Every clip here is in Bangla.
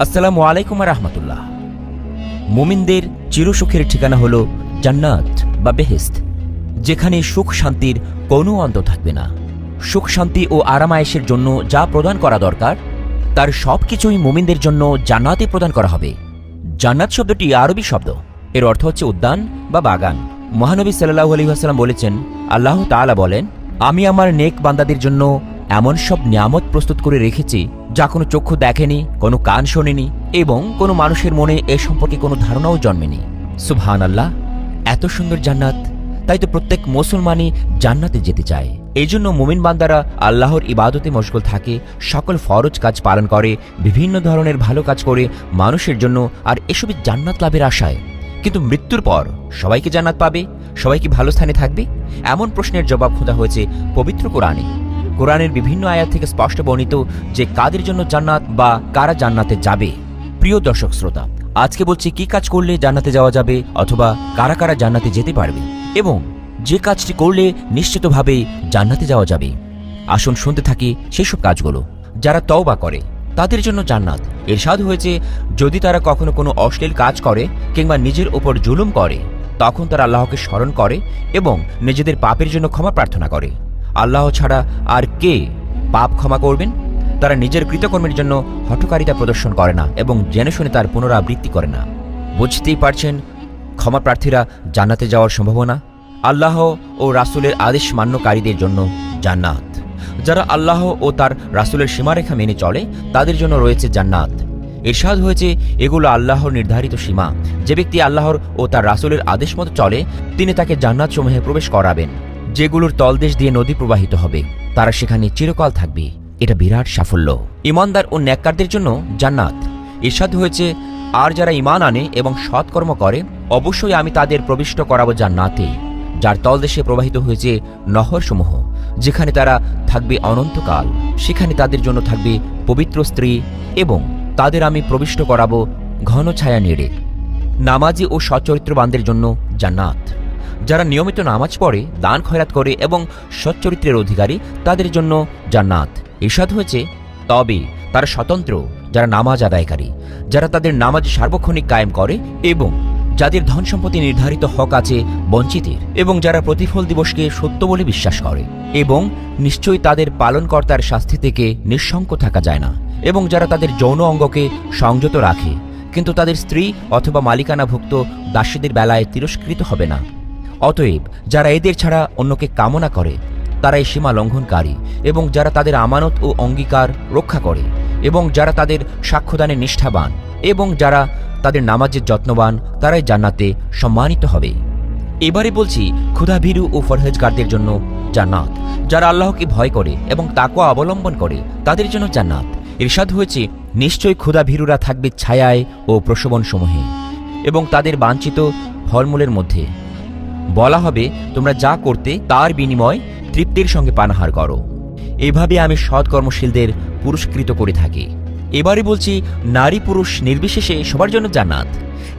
আসসালামু আলাইকুম রহমতুল্লাহ। মুমিনদের চিরসুখের ঠিকানা হল জান্নাত বা বেহেস্ত যেখানে সুখ শান্তির কোনো অন্ত থাকবে না। সুখ শান্তি ও আরামায়েশের জন্য যা প্রদান করা দরকার, তার সব কিছুই মুমিনদের জন্য জান্নাতে প্রদান করা হবে। জান্নাত শব্দটি আরবি শব্দ। এর অর্থ হচ্ছে উদ্যান বা বাগান। মহানবী সাল্লাহ আলী আলহিহাস্লাম বলেছেন, আল্লাহ তাআলা বলেন, আমি আমার নেক বান্দাদের জন্য এমন সব নিয়ামত প্রস্তুত করে রেখেছি যা কোনো চক্ষু দেখেনি, কোনো কান শোনেনি এবং কোনো মানুষের মনে এ সম্পর্কে কোনো ধারণাও জন্মেনি। সুবহান আল্লাহ এত সুন্দর জান্নাত। তাই তো প্রত্যেক মুসলমানই জান্নাতে যেতে চায়। এই জন্য মুমিন বান্দারা আল্লাহর ইবাদতে মশগুল থাকে, সকল ফরজ কাজ পালন করে, বিভিন্ন ধরনের ভালো কাজ করে মানুষের জন্য আর এসবই জান্নাত লাভের আশায়। কিন্তু মৃত্যুর পর সবাইকে জান্নাত পাবে? সবাই কি ভালো স্থানে থাকবে? এমন প্রশ্নের জবাব খোঁজা হয়েছে পবিত্র কোরআনে। কোরআনের বিভিন্ন আয়াত থেকে স্পষ্ট বর্ণিত যে কাদের জন্য জান্নাত বা কারা জান্নাতে যাবে। প্রিয় দর্শক শ্রোতা, আজকে বলছি কি কাজ করলে জান্নাতে যাওয়া যাবে অথবা কারা কারা জান্নাতে যেতে পারবে এবং যে কাজটি করলে নিশ্চিতভাবে জান্নাতে যাওয়া যাবে। আসুন শুনতে থাকি সেসব কাজগুলো। যারা তওবা করে, তাদের জন্য জান্নাত। এর এরশাদ হয়েছে, যদি তারা কখনো কোনো অশ্লীল কাজ করে কিংবা নিজের ওপর জুলুম করে, তখন তারা আল্লাহকে স্মরণ করে এবং নিজেদের পাপের জন্য ক্ষমা প্রার্থনা করে। আল্লাহ ছাড়া আর কে পাপ ক্ষমা করবেন? তারা নিজের কৃতকর্মের জন্য হঠকারিতা প্রদর্শন করে না এবং জেনে শুনে তার পুনরাবৃত্তি করে না। বুঝতেই পারছেন, ক্ষমা প্রার্থীরা জান্নাতে যাওয়ার সম্ভাবনা? আল্লাহ ও রাসূলের আদেশ মান্যকারীদের জন্য জান্নাত। যারা আল্লাহ ও তার রাসূলের সীমারেখা মেনে চলে, তাদের জন্য রয়েছে জান্নাত। এরশাদ হয়েছে, এগুলো আল্লাহর নির্ধারিত সীমা। যে ব্যক্তি আল্লাহর ও তার রাসূলের আদেশ মতো চলে, তিনি তাকে জান্নাত সমূহে প্রবেশ করাবেন। যেগুলোর তলদেশ দিয়ে নদী প্রবাহিত হবে, তারা সেখানে চিরকাল থাকবে। এটা বিরাট সাফল্য। ইমানদার ও ন্যাক্কারদের জন্য জান্নাত। ইরশাদ হয়েছে, আর যারা ইমান আনে এবং সৎকর্ম করে, অবশ্যই আমি তাদের প্রবিষ্ট করাবো জান্নাতে। যার তলদেশে প্রবাহিত হয়েছে নহরসমূহ, যেখানে তারা থাকবে অনন্তকাল। সেখানে তাদের জন্য থাকবে পবিত্র স্ত্রী এবং তাদের আমি প্রবিষ্ট করাবো ঘন ছায়া নেড়ে। নামাজি ও সচ্চরিত্রবানদের জন্য জান্নাত। যারা নিয়মিত নামাজ পড়ে, দান খয়রাত করে এবং সচ্চরিত্রের অধিকারী, তাদের জন্য জান্নাত। ইরশাদ হয়েছে, তবে তারা স্বতন্ত্র, যারা নামাজ আদায়কারী। যারা তাদের নামাজ সার্বক্ষণিক কায়েম করে এবং যাদের ধন সম্পত্তি নির্ধারিত হক আছে, বঞ্চিতের। এবং যারা প্রতিফল দিবসকে সত্য বলে বিশ্বাস করে। এবং নিশ্চয়ই তাদের পালনকর্তার শাস্তি থেকে নিঃশঙ্ক থাকা যায় না। এবং যারা তাদের যৌন অঙ্গকে সংযত রাখে, কিন্তু তাদের স্ত্রী অথবা মালিকানাভুক্ত দাসীদের বেলায় তিরস্কৃত হবে না। অতএব যারা এদের ছাড়া অন্যকে কামনা করে, তারা এই সীমা লঙ্ঘনকারী এবং যারা তাদের আমানত ও অঙ্গীকার রক্ষা করে এবং যারা তাদের সাক্ষ্যদানে নিষ্ঠাবান এবং যারা তাদের নামাজের যত্নবান, তারাই জান্নাতে সম্মানিত হবে। এবারে বলছি ক্ষুধাভীরু ও ফরহেজগারদের জন্য জান্নাত। যারা আল্লাহকে ভয় করে এবং তাকওয়া অবলম্বন করে, তাদের জন্য জান্নাত। ইরশাদ হয়েছে নিশ্চয়ই ক্ষুধাভীরুরা থাকবে ছায়ায় ও প্রসবন সমূহে এবং তাদের বাঞ্ছিত ফলমূলের মধ্যে। বলা হবে, তোমরা যা করতে তার বিনিময় তৃপ্তির সঙ্গে পানাহার করো। এভাবে আমি সৎ কর্মশীলদের পুরস্কৃত করে থাকি। এবারে বলছি, নারী পুরুষ নির্বিশেষে সবার জন্য জান্নাত।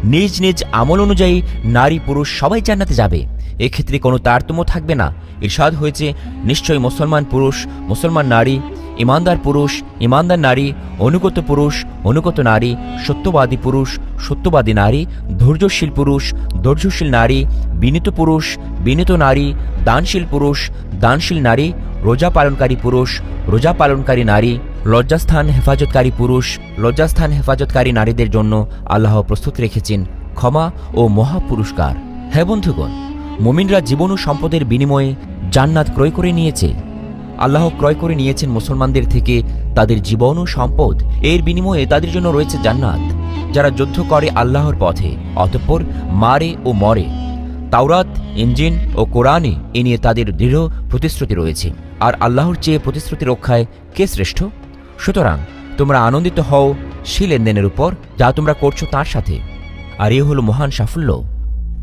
নিজ নিজ আমল অনুযায়ী নারী পুরুষ সবাই জান্নাতে যাবে। এক্ষেত্রে কোনো তারতম্য থাকবে না। ইরশাদ হয়েছে, নিশ্চয়ই মুসলমান পুরুষ, মুসলমান নারী ইমানদার পুরুষ, ইমানদার নারী, অনুগত পুরুষ, অনুগত নারী, সত্যবাদী পুরুষ, সত্যবাদী নারী, ধৈর্যশীল পুরুষ, ধৈর্যশীল নারী, বিনীত পুরুষ, বিনীত নারী, দানশীল পুরুষ, দানশীল নারী, রোজা পালনকারী পুরুষ, রোজা পালনকারী নারী, লজ্জাস্থান হেফাজতকারী পুরুষ, লজ্জাস্থান হেফাজতকারী নারীদের জন্য আল্লাহ প্রস্তুত রেখেছেন ক্ষমা ও মহা পুরস্কার হ্যাঁ বন্ধুগণ, মুমিনরা জীবন ও সম্পদের বিনিময়ে জান্নাত ক্রয় করে নিয়েছে। আল্লাহ ক্রয় করে নিয়েছেন মুসলমানদের থেকে তাদের জীবন ও সম্পদ। এর বিনিময়ে তাদের জন্য রয়েছে জান্নাত, যারা যুদ্ধ করে আল্লাহর পথে, অতঃপর মারে ও মরে। তাওরাত ইঞ্জিন ও কোরআনে এ নিয়ে তাদের দৃঢ় প্রতিশ্রুতি রয়েছে। আর আল্লাহর চেয়ে প্রতিশ্রুতি রক্ষায় কে শ্রেষ্ঠ? সুতরাং তোমরা আনন্দিত হও সেই লেনদেনের উপর যা তোমরা করছ তার সাথে। আর এ হলো মহান সাফল্য।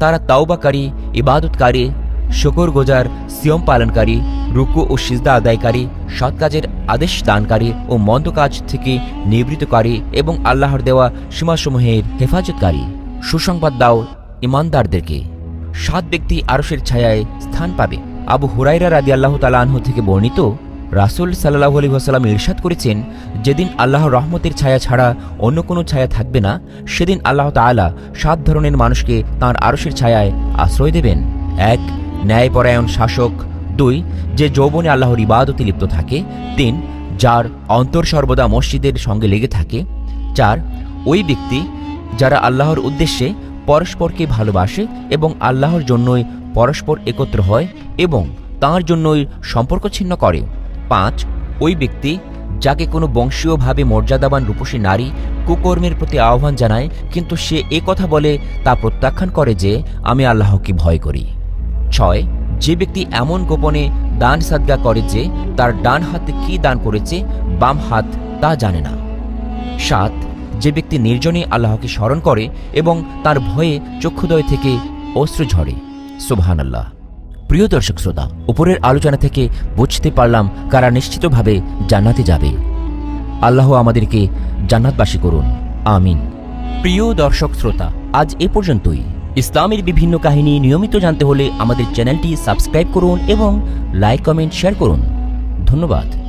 তারা তাওবাকারী, ইবাদতকারী শকর গোজার সিয়ম পালনকারী, রুকু ও সিজদা আদায়কারী, সৎ কাজের আদেশ দানকারী ও মন্দ কাজ থেকে নিবৃতকারী এবং আল্লাহর দেওয়া সীমাসমূহের হেফাজতকারী। সুসংবাদ দাও ইমানদারদেরকে। সাত ব্যক্তি আরশের ছায়ায় স্থান পাবে। আবু হুরাইরা রাদি আল্লাহ তালাহ থেকে বর্ণিত, রাসুল সাল্লাহ আলী ওয়াসাল্লাম ইরশাদ করেছেন, যেদিন আল্লাহর রহমতের ছায়া ছাড়া অন্য কোনো ছায়া থাকবে না, সেদিন আল্লাহ তাআলা সাত ধরনের মানুষকে তাঁর আরশের ছায়ায় আশ্রয় দেবেন। এক ন্যায়পরায়ণ শাসক। দুই, যে যৌবনে আল্লাহর ইবাদতে লিপ্ত থাকে। তিন, যার অন্তর সর্বদা মসজিদের সঙ্গে লেগে থাকে। চার, ওই ব্যক্তি যারা আল্লাহর উদ্দেশ্যে পরস্পরকে ভালোবাসে এবং আল্লাহর জন্যই পরস্পর একত্র হয় এবং তাঁর জন্যই সম্পর্ক ছিন্ন করে। পাঁচ, ওই ব্যক্তি যাকে কোনো বংশীয়ভাবে মর্যাদাবান রূপসী নারী কুকর্মের প্রতি আহ্বান জানায়, কিন্তু সে এ কথা বলে তা প্রত্যাখ্যান করে যে, আমি আল্লাহকে ভয় করি। ছয়, যে ব্যক্তি এমন গোপনে দান সাদগা করে যে তার ডান হাতে কি দান করেছে, বাম হাত তা জানে না। সাত, যে ব্যক্তি নির্জনে আল্লাহকে স্মরণ করে এবং তার ভয়ে চক্ষুদয় থেকে অস্ত্র ঝরে। সুবহান আল্লাহ প্রিয় দর্শক শ্রোতা, উপরের আলোচনা থেকে বুঝতে পারলাম কারা নিশ্চিতভাবে জান্নাতে যাবে। আল্লাহ আমাদেরকে জান্নাতবাসী করুন। আমিন। প্রিয় দর্শক শ্রোতা, আজ এ পর্যন্তই। ইসলামের বিভিন্ন কাহিনী নিয়মিত জানতে হলে আমাদের চ্যানেলটি সাবস্ক্রাইব করুন এবং লাইক, কমেন্ট, শেয়ার করুন। ধন্যবাদ।